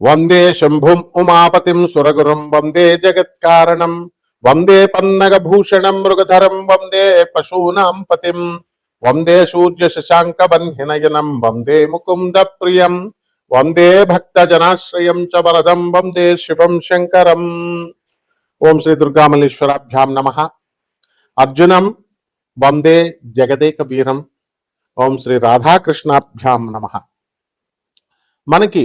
వందే శంభుం ఉమాపతిం సురగురుం వందే జగత్కారణం వందే పన్నగభూషణం మృగధరం వందే పశూనాం పతిం వందే సూర్య శశాంక బన్హినయనం వందే ముకుంద ప్రియం వందే భక్త జనాశ్రయం చ వరదం వందే శివం శంకరం ఓం శ్రీ దుర్గామల్లేశ్వరాభ్యాం నమ అర్జునం వందే జగదేక వీరం ఓం శ్రీ రాధాకృష్ణాభ్యాం నమ మనకి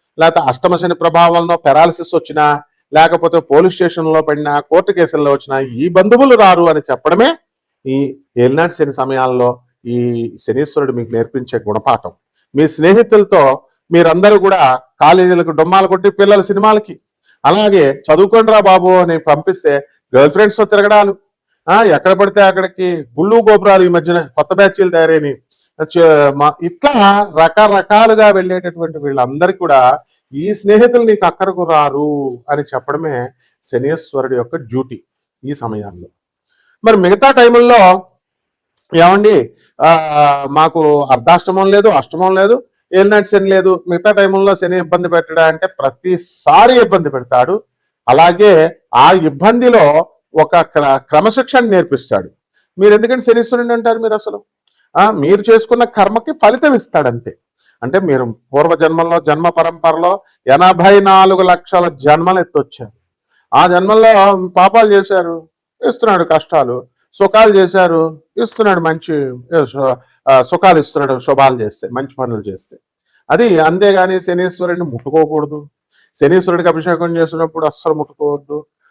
లేకపోతే అష్టమ శని ప్రభావం వలన పెరాలసిస్ వచ్చినా లేకపోతే పోలీస్ స్టేషన్లో పడినా కోర్టు కేసుల్లో వచ్చినా ఈ బంధువులు రారు అని చెప్పడమే ఈ ఏలినాటి శని సమయాల్లో ఈ శనీశ్వరుడు మీకు నేర్పించే గుణపాఠం. మీ స్నేహితులతో మీరందరూ కూడా కాలేజీలకు డొమ్మాలు కొట్టి పిల్లల సినిమాలకి అలాగే చదువుకోండి రా బాబు అని పంపిస్తే గర్ల్ ఫ్రెండ్స్తో తిరగడాలు. ఎక్కడ పడితే అక్కడికి గుళ్ళు గోపురాలు ఈ మధ్యన కొత్త బ్యాచ్లు తయారైనవి. ఇట్లా రకరకాలుగా వెళ్ళేటటువంటి వీళ్ళందరికీ కూడా ఈ స్నేహితులు నీకు అక్కడకు రారు అని చెప్పడమే శనీశ్వరుడి యొక్క డ్యూటీ ఈ సమయాల్లో. మరి మిగతా టైముల్లో ఏమండి? మాకు అర్ధాష్టమం లేదు అష్టమం లేదు ఏలినాటి శని లేదు. మిగతా టైంలో శని ఇబ్బంది పెట్టడా అంటే ప్రతిసారి ఇబ్బంది పెడతాడు. అలాగే ఆ ఇబ్బందిలో ఒక క్ర- క్రమశిక్షణ నేర్పిస్తాడు. మీరు ఎందుకంటే శనిశ్వరుని అంటారు మీరు అసలు? మీరు చేసుకున్న కర్మకి ఫలితం ఇస్తాడంతే. అంటే మీరు పూర్వజన్మల్లో జన్మ పరంపరలో ఎనభై నాలుగు లక్షల జన్మలు ఎత్తొచ్చారు. ఆ జన్మల్లో పాపాలు చేశారు ఇస్తున్నాడు కష్టాలు సుఖాలు చేశారు ఇస్తున్నాడు మంచి సుఖాలు ఇస్తున్నాడు శుభాలు చేస్తే మంచి పనులు చేస్తే. అది అంతేగాని శనీశ్వరుడిని ముట్టుకోకూడదు. శనీశ్వరుడికి అభిషేకం చేసినప్పుడు అస్సలు ముట్టుకోవద్దు.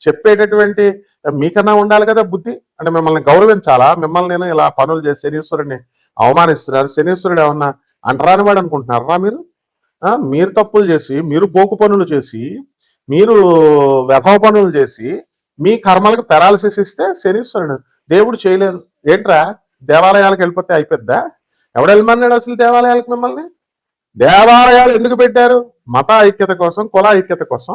చెప్పేటటువంటి మీకన్నా ఉండాలి కదా బుద్ధి. అంటే మిమ్మల్ని గౌరవించాలా? మిమ్మల్ని నేను ఇలా పనులు చేసి శనీశ్వరుడిని అవమానిస్తున్నారు శనీశ్వరుడు ఏమన్నా అంటరాని వాడు అనుకుంటున్నారా మీరు? మీరు తప్పులు చేసి మీరు బోకు పనులు చేసి మీరు వ్యభవ పనులు చేసి మీ కర్మలకు పెరాలసిస్ ఇస్తే శనీశ్వరుడు. దేవుడు చేయలేదు. ఏంట్రా? దేవాలయాలకు వెళ్ళిపోతే అయిపోద్దా? ఎవడు వెళ్ళమన్నాడు అసలు దేవాలయాలకు మిమ్మల్ని? దేవాలయాలు ఎందుకు పెట్టారు? మత ఐక్యత కోసం కుల ఐక్యత కోసం.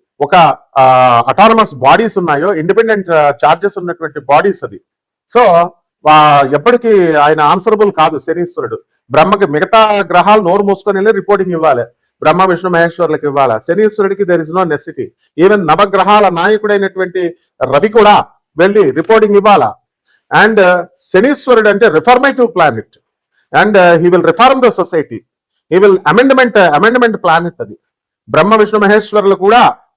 ఒక అటానమస్ బాడీస్ ఉన్నాయో ఇండిపెండెంట్ చార్జెస్ ఉన్నటువంటి బాడీస్ అది. సో ఎప్పటికీ ఆయన ఆన్సరబుల్ కాదు శనీశ్వరుడు. బ్రహ్మకి మిగతా గ్రహాలు నోరు మూసుకొని వెళ్ళి రిపోర్టింగ్ ఇవ్వాలి. బ్రహ్మ విష్ణు మహేశ్వరులకు ఇవ్వాలి? శనీశ్వరుడికి there is no necessity even నవగ్రహాల నాయకుడైనటువంటి రవి కూడా వెళ్ళి రిపోర్టింగ్ ఇవ్వాలా? అండ్ శనీశ్వరుడు అంటే reformative planet and he will reform the society he will amendment amendment planet అది. బ్రహ్మ విష్ణు మహేశ్వరులు కూడా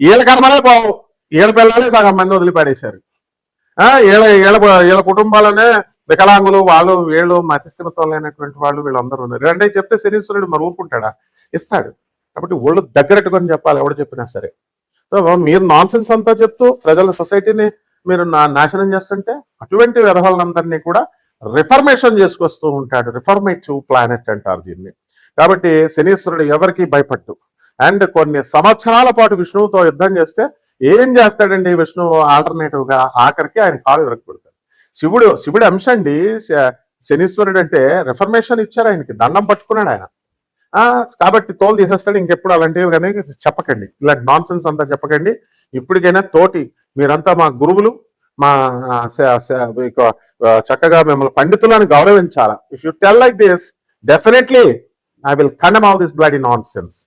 వీళ్ళ కర్మలే పోవు. వీళ్ళ పిల్లలే సగం మంది వదిలిపడేశారు. ఆ వీళ్ళ వీళ్ళ వీళ్ళ కుటుంబాలనే వికలాంగులు వాళ్ళు వీళ్ళు మతిస్థిమితం లేనటువంటి వాళ్ళు వీళ్ళందరూ ఉన్నారు. అంటే చెప్తే శనీశ్వరుడు మరి ఊరుకుంటాడా? ఇస్తాడు. కాబట్టి ఒళ్ళు దగ్గరట్టుకొని చెప్పాలి ఎవడు చెప్పినా సరే. సో మీరు నాన్ సెన్స్ అంతా చెప్తూ ప్రజల సొసైటీని మీరు నా- నాశనం చేస్తుంటే అటువంటి విధవాళ్ళందరినీ కూడా రిఫర్మేషన్ చేసుకొస్తూ ఉంటాడు. రిఫర్మేటివ్ ప్లానెట్ అంటారు దీన్ని. కాబట్టి శనీశ్వరుడు ఎవరికి భయపట్టు. అండ్ కొన్ని సంవత్సరాల పాటు విష్ణువుతో యుద్ధం చేస్తే ఏం చేస్తాడండి విష్ణువు ఆల్టర్నేటివ్గా ఆఖరికి ఆయన కాలు విరగొడతాడు. శివుడు శివుడు అంశ అండి శ- శనీశ్వరుడు అంటే రిఫర్మేషన్ ఇచ్చారు ఆయనకి. దండం పట్టుకున్నాడు ఆయన. కాబట్టి తోలు తీసేస్తాడు ఇంకెప్పుడు అలాంటివి కానీ చెప్పకండి. ఇలాంటి నాన్ సెన్స్ అంతా చెప్పకండి. ఇప్పటికైనా తోటి మీరంతా మా గురువులు మా చక్కగా మిమ్మల్ని పండితులను గౌరవించాలా? If you tell like this definitely I will condemn all this bloody nonsense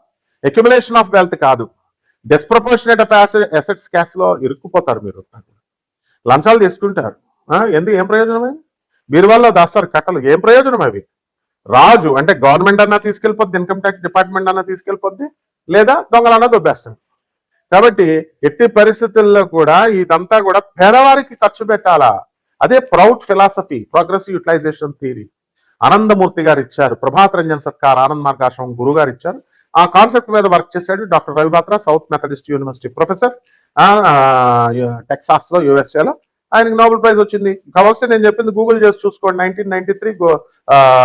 accumulation of wealth కాదు. డెస్ప్రపోర్షనేట్ ఆఫ్ అసెట్స్ క్యాష్లో ఇరుక్కుపోతారు మీరు. లంచాలు తీసుకుంటారు. ఎందుకు? ఏం ప్రయోజనమే? బీరువాల్లో దాస్తారు కట్టలు. ఏం ప్రయోజనం అవి? రాజు అంటే గవర్నమెంట్ అన్నా తీసుకెళ్ళిపోద్ది ఇన్కమ్ ట్యాక్స్ డిపార్ట్మెంట్ అన్నా తీసుకెళ్ళిపోద్ది లేదా దొంగలన్నా దొబ్బేస్తారు. కాబట్టి ఎట్టి పరిస్థితుల్లో కూడా ఇదంతా కూడా పేదవారికి ఖర్చు పెట్టాలా? అదే proud philosophy progressive utilization theory Anandamurti గారు ఇచ్చారు ప్రభాత్ రంజన్ సర్కార్ ఆనంద్ మార్గాశ్రమం గురువు గారు ఇచ్చారు. ఆ కాన్సెప్ట్ మీద వర్క్ చేశాడు doctor Ravi Batra South Methodist University professor టెక్సాస్లో యూఎస్ఏలో. USA ఆయనకి నోబెల్ ప్రైజ్ వచ్చింది. కావాల్సి నేను చెప్పింది గూగుల్ చేసి చూసుకోండి. Nineteen ninety three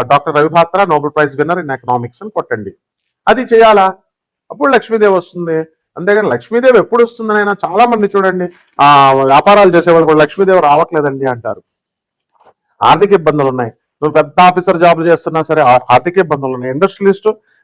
doctor Ravi Batra Nobel prize winner in economics అని కొట్టండి. అది చేయాలా? అప్పుడు లక్ష్మీదేవి వస్తుంది. అంతేగాని లక్ష్మీదేవి ఎప్పుడు వస్తుందని అయినా చాలా మంది చూడండి. ఆ వ్యాపారాలు చేసేవాళ్ళు కూడా లక్ష్మీదేవి రావట్లేదండి అంటారు. ఆర్థిక ఇబ్బందులు ఉన్నాయి. నువ్వు పెద్ద ఆఫీసర్ జాబ్ చేస్తున్నా సరే ఆ- ఆర్థిక ఇబ్బందులు ఉన్నాయి. ఇండస్ట్రియలిస్ట్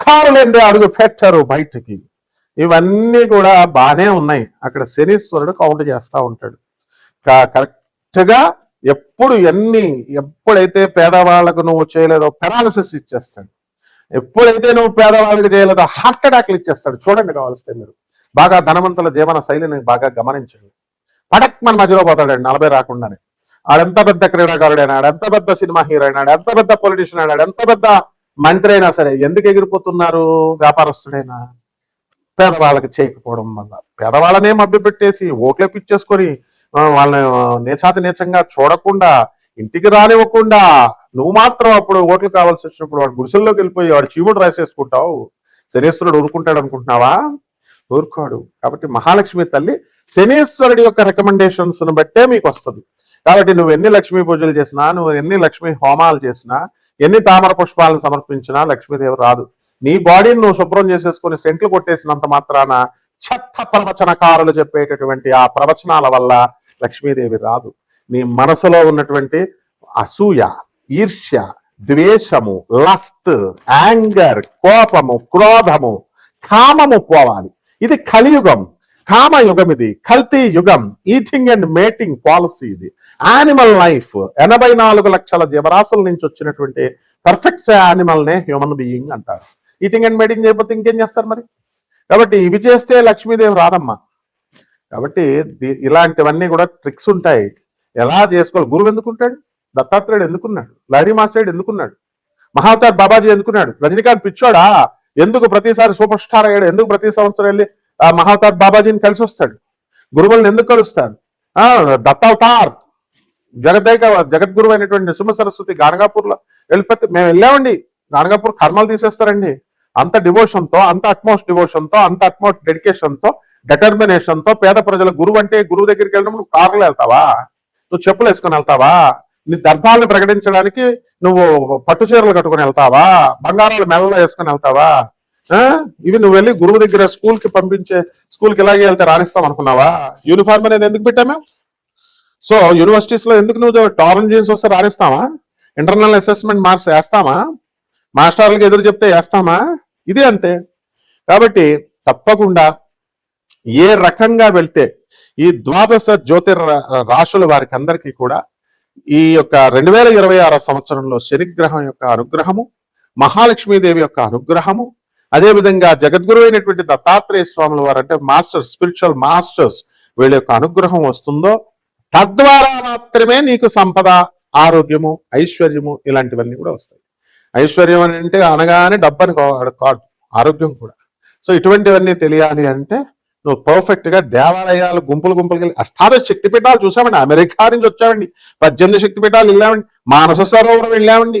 కారు లేనిదే అడుగు పెట్టారు బయటికి. ఇవన్నీ కూడా బాగానే ఉన్నాయి. అక్కడ శనీశ్వరుడు కౌంట్ చేస్తా ఉంటాడు. కరెక్ట్గా ఎప్పుడు ఎన్ని ఎప్పుడైతే పేదవాళ్ళకు నువ్వు చేయలేదో పెరాలసిస్ ఇచ్చేస్తాడు. ఎప్పుడైతే నువ్వు పేదవాళ్ళకి చేయలేదో హార్ట్ అటాక్లు ఇచ్చేస్తాడు. చూడండి కావాల్స్తే మీరు. బాగా ధనవంతుల జీవన శైలిని బాగా గమనించండి పడక్ మన మధ్యలో పోతాడండి నలభై రాకుండానే. ఆడెంత పెద్ద క్రీడాకారుడైనా ఆడెంత పెద్ద సినిమా హీరో అయినాడు ఎంత పెద్ద పొలిటీషియన్ అయినాడు ఎంత పెద్ద మంత్రి అయినా సరే ఎందుకు ఎగిరిపోతున్నారు? వ్యాపారస్తుడైనా పేదవాళ్ళకి చేయకపోవడం వల్ల. పేదవాళ్ళనే మభ్యపెట్టేసి ఓట్లే పిచ్చేసుకొని వాళ్ళని నేచాతి నీచంగా చూడకుండా ఇంటికి రానివ్వకుండా నువ్వు మాత్రం అప్పుడు ఓట్లు కావాల్సి వచ్చినప్పుడు వాడు గుడిసెల్లోకి వెళ్ళిపోయి వాడు చీముడు రాసేసుకుంటావు. శనీశ్వరుడు ఊరుకుంటాడు అనుకుంటున్నావా? ఊరుకోడు. కాబట్టి మహాలక్ష్మి తల్లి శనీశ్వరుడి యొక్క రికమెండేషన్స్ను బట్టే మీకు వస్తుంది. కాబట్టి నువ్వు ఎన్ని లక్ష్మీ పూజలు చేసినా నువ్వు ఎన్ని లక్ష్మీ హోమాలు చేసినా ఎన్ని తామర పుష్పాలను సమర్పించినా లక్ష్మీదేవి రాదు. నీ బాడీని నువ్వు శుభ్రం చేసేసుకొని సెంట్లు కొట్టేసినంత మాత్రాన చెత్త ప్రవచనకారులు చెప్పేటటువంటి ఆ ప్రవచనాల వల్ల లక్ష్మీదేవి రాదు. నీ మనసులో ఉన్నటువంటి అసూయ ఈర్ష్య ద్వేషము లస్ట్ యాంగర్ కోపము క్రోధము కామము పోవాలి. ఇది కలియుగం. కామయుగం ఇది కల్తీ యుగం ఈటింగ్ అండ్ మేటింగ్ పాలసీ ఇది. యానిమల్ లైఫ్ ఎనభై నాలుగు లక్షల జీవరాశుల నుంచి వచ్చినటువంటి పర్ఫెక్ట్ యానిమల్నే హ్యూమన్ బీయింగ్ అంటారు. ఈటింగ్ అండ్ మేటింగ్ చేయకపోతే ఇంకేం చేస్తారు మరి? కాబట్టి ఇవి చేస్తే లక్ష్మీదేవి రాదమ్మా. కాబట్టి ఇలాంటివన్నీ కూడా ట్రిక్స్ ఉంటాయి. ఎలా చేసుకోవాలి? గురువు ఎందుకుంటాడు? దత్తాత్రేయుడు ఎందుకున్నాడు? లహరి మాస్టర్డు ఎందుకున్నాడు? మహావతార్ బాబాజీ ఎందుకున్నాడు? రజనీకాంత్ పిచ్చోడా? ఎందుకు ప్రతిసారి సూపర్ స్టార్ అయ్యాడు? ఎందుకు ప్రతి సంవత్సరం వెళ్ళి ఆ మహావతార్ బాబాజీని కలిసి వస్తాడు. గురువులను ఎందుకు కలుస్తాడు? ఆ దత్తావతార్ జగదైక జగద్గురు అయినటువంటి నృసింహ సరస్వతి గానగాపూర్లో వెళ్ళిపోతే మేము వెళ్ళామండి. గానగాపూర్ కర్మలు తీసేస్తారండి. అంత డివోషన్తో అంత అట్మోస్ట్ డివోషన్తో అంత అట్మోస్ట్ డెడికేషన్తో తో పేద ప్రజల గురువు అంటే గురువు దగ్గరికి వెళ్ళడం నువ్వు కారులో వెళ్తావా? నువ్వు చెప్పులు వేసుకొని వెళ్తావా? నీ దర్భాలను ప్రకటించడానికి నువ్వు పట్టు చీరలు కట్టుకొని వెళ్తావా? బంగారాలు మెల్లలో వేసుకొని వెళ్తావా? ఇవి నువ్వు వెళ్ళి గురువు దగ్గర స్కూల్కి పంపించే స్కూల్కి ఇలాగే వెళ్తే రాణిస్తాం అనుకున్నావా? యూనిఫామ్ అనేది ఎందుకు పెట్టామే? సో యూనివర్సిటీస్లో ఎందుకు నువ్వు టారన్ జీన్స్ వస్తే రాణిస్తావా ఇంటర్నల్ అసెస్మెంట్ మార్క్స్ వేస్తామా? మాస్టర్లకు ఎదురు చెప్తే వేస్తామా? ఇది అంతే. కాబట్టి తప్పకుండా ఏ రకంగా వెళ్తే ఈ ద్వాదశ జ్యోతిర్ రాశుల వారికి అందరికీ కూడా ఈ యొక్క రెండు వేల ఇరవై ఆరో సంవత్సరంలో శనిగ్రహం యొక్క అనుగ్రహము మహాలక్ష్మీదేవి యొక్క అనుగ్రహము అదేవిధంగా జగద్గురు అయినటువంటి దత్తాత్రేయ స్వాముల వారు అంటే మాస్టర్స్ స్పిరిచువల్ మాస్టర్స్ వీళ్ళ యొక్క అనుగ్రహం వస్తుందో తద్వారా మాత్రమే నీకు సంపద ఆరోగ్యము ఐశ్వర్యము ఇలాంటివన్నీ కూడా వస్తాయి. ఐశ్వర్యం అని అంటే అనగానే డబ్బని కాదు ఆరోగ్యం కూడా. సో ఇటువంటివన్నీ తెలియాలి అంటే నువ్వు పర్ఫెక్ట్గా దేవాలయాలు గుంపులు గుంపులు వెళ్ళి అష్టాదశ శక్తి పీఠాలు చూసామండి. అమెరికా నుంచి వచ్చామండి. పద్దెనిమిది శక్తిపీఠాలు వెళ్ళామండి. మానస సరోవరం వెళ్ళామండి.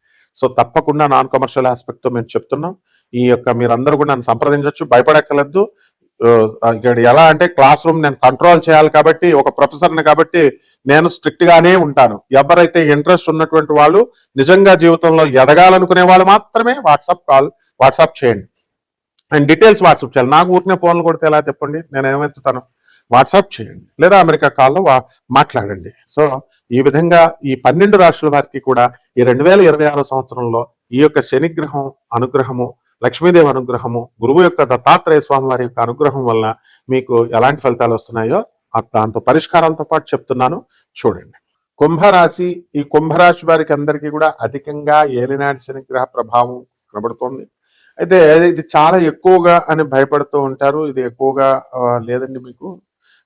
సో తప్పకుండా నాన్ కమర్షియల్ ఆస్పెక్ట్తో మేము చెప్తున్నాం. ఈ యొక్క మీరందరూ కూడా నన్ను సంప్రదించవచ్చు భయపడక్కర్లేదు. ఇక్కడ ఎలా అంటే క్లాస్ రూమ్ నేను కంట్రోల్ చేయాలి కాబట్టి ఒక ప్రొఫెసర్ని కాబట్టి నేను స్ట్రిక్ట్ గానే ఉంటాను. ఎవరైతే ఇంట్రెస్ట్ ఉన్నటువంటి వాళ్ళు నిజంగా జీవితంలో ఎదగాలనుకునే వాళ్ళు మాత్రమే వాట్సాప్ కాల్ వాట్సాప్ చేయండి. అండ్ డీటెయిల్స్ వాట్సాప్ చేయాలి. నాకు ఊరికే ఫోన్లు కొడితే ఎలా చెప్పండి? నేను ఏమెత్తుతాను? వాట్సాప్ చేయండి లేదా అమెరికా కాల్లో మాట్లాడండి. సో ఈ విధంగా ఈ పన్నెండు రాష్ట్రాల వారికి కూడా ఈ రెండు వేల ఇరవై ఆరో సంవత్సరంలో ఈ యొక్క శనిగ్రహం అనుగ్రహము లక్ష్మీదేవి అనుగ్రహము గురువు యొక్క దత్తాత్రేయ స్వామి వారి యొక్క అనుగ్రహం వల్ల మీకు ఎలాంటి ఫలితాలు వస్తున్నాయో దాంతో పరిష్కారాలతో పాటు చెప్తున్నాను. చూడండి. కుంభరాశి ఈ కుంభరాశి వారికి అందరికీ కూడా అధికంగా ఏలినాటి శనిగ్రహ ప్రభావం కనబడుతోంది. అయితే ఇది చాలా ఎక్కువగా అని భయపడుతూ ఉంటారు. ఇది ఎక్కువగా లేదండి మీకు.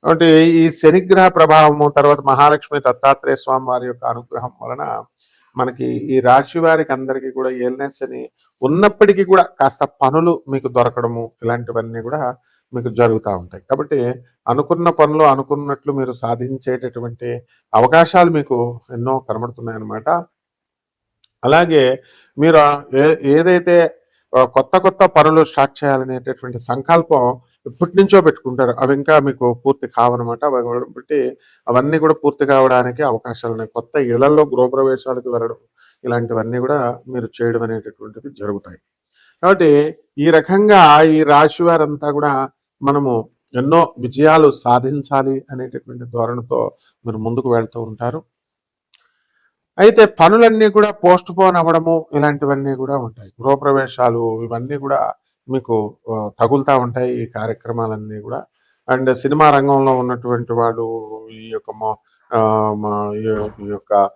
అంటే ఈ శనిగ్రహ ప్రభావము తర్వాత మహాలక్ష్మి దత్తాత్రేయ స్వామి వారి యొక్క అనుగ్రహం వలన మనకి ఈ రాశి వారికి అందరికీ కూడా ఏలినట్స్ అని ఉన్నప్పటికీ కూడా కాస్త పనులు మీకు దొరకడము ఇలాంటివన్నీ కూడా మీకు జరుగుతూ ఉంటాయి. కాబట్టి అనుకున్న పనులు అనుకున్నట్లు మీరు సాధించేటటువంటి అవకాశాలు మీకు ఎన్నో కనబడుతున్నాయి అన్నమాట అలాగే మీరు ఏ- ఏదైతే కొత్త కొత్త పనులు స్టార్ట్ చేయాలనేటటువంటి సంకల్పం ఎప్పటి నుంచో పెట్టుకుంటారు. అవి ఇంకా మీకు పూర్తి కావనమాట. బట్టి అవన్నీ కూడా పూర్తి కావడానికి అవకాశాలు ఉన్నాయి. కొత్త ఇళ్ళలో గృహప్రవేశాలకు వెళ్ళడం ఇలాంటివన్నీ కూడా మీరు చేయడం అనేటటువంటివి జరుగుతాయి. కాబట్టి ఈ రకంగా ఈ రాశి వారంతా కూడా మనము ఎన్నో విజయాలు సాధించాలి అనేటటువంటి ధోరణితో మీరు ముందుకు వెళ్తూ ఉంటారు. అయితే పనులన్నీ కూడా పోస్ట్ పోన్ అవ్వడము ఇలాంటివన్నీ కూడా ఉంటాయి. గృహప్రవేశాలు ఇవన్నీ కూడా మీకు తగులుతూ తగులుతా ఉంటాయి ఈ కార్యక్రమాలన్నీ కూడా. అండ్ సినిమా రంగంలో ఉన్నటువంటి వాళ్ళు ఈ యొక్క మా- ఈ- ఈ యొక్క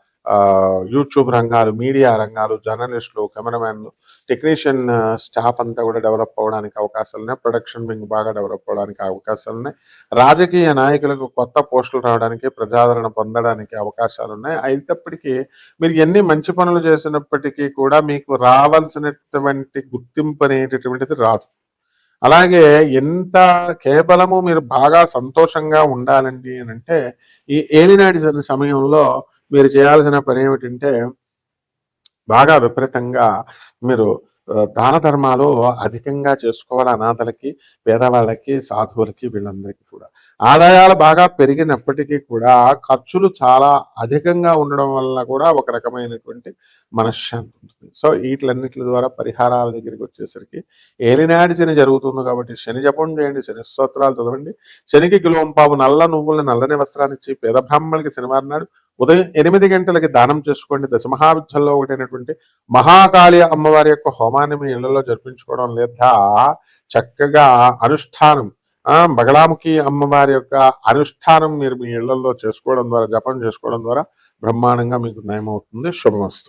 యూట్యూబ్ రంగాలు మీడియా రంగాలు జర్నలిస్టులు కెమెరామెన్లు టెక్నీషియన్ స్టాఫ్ అంతా కూడా డెవలప్ అవ్వడానికి అవకాశాలు ఉన్నాయి. ప్రొడక్షన్ వింగ్ బాగా డెవలప్ అవ్వడానికి అవకాశాలు ఉన్నాయి. రాజకీయ నాయకులకు కొత్త పోస్టులు రావడానికి ప్రజాదరణ పొందడానికి అవకాశాలు ఉన్నాయి. అయినప్పటికీ మీరు ఎన్ని మంచి పనులు చేసినప్పటికీ కూడా మీకు రావాల్సినటువంటి గుర్తింపు అనేటటువంటిది రాదు. అలాగే ఎంత కేవలము మీరు బాగా సంతోషంగా ఉండాలండి అని అంటే ఈ ఏలినాటి సమయంలో మీరు చేయాల్సిన పని ఏమిటంటే బాగా విపరీతంగా మీరు దాన ధర్మాలు అధికంగా చేసుకోవాలి అనాథలకి పేదవాళ్ళకి సాధువులకి వీళ్ళందరికీ కూడా. ఆదాయాలు బాగా పెరిగినప్పటికీ కూడా ఖర్చులు చాలా అధికంగా ఉండడం వల్ల కూడా ఒక రకమైనటువంటి మనశ్శాంతి ఉంటుంది. సో వీటిలన్నిటి ద్వారా పరిహారాల దగ్గరికి వచ్చేసరికి ఏలినాడి శని జరుగుతుంది కాబట్టి శని జపం చేయండి శని స్తోత్రాలు చదవండి. శనికి కిలోంపావు నల్ల నువ్వుల నల్లని వస్త్రాన్ని ఇచ్చి పేద బ్రాహ్మణులకి శనివారం నాడు ఉదయం ఎనిమిది గంటలకి దానం చేసుకోండి. దశమహావిద్యల్లో ఒకటైనటువంటి మహాకాళి అమ్మవారి యొక్క హోమాన్ని మీ ఇళ్ళలో జరిపించుకోవడం లేదా చక్కగా అనుష్ఠానం ఆ బగలాముఖి అమ్మవారి యొక్క అనుష్ఠానం మీరు మీ ఇళ్ళలో చేసుకోవడం ద్వారా జపం చేసుకోవడం ద్వారా బ్రహ్మాండంగా మీకు నయమవుతుంది. శుభమస్తు.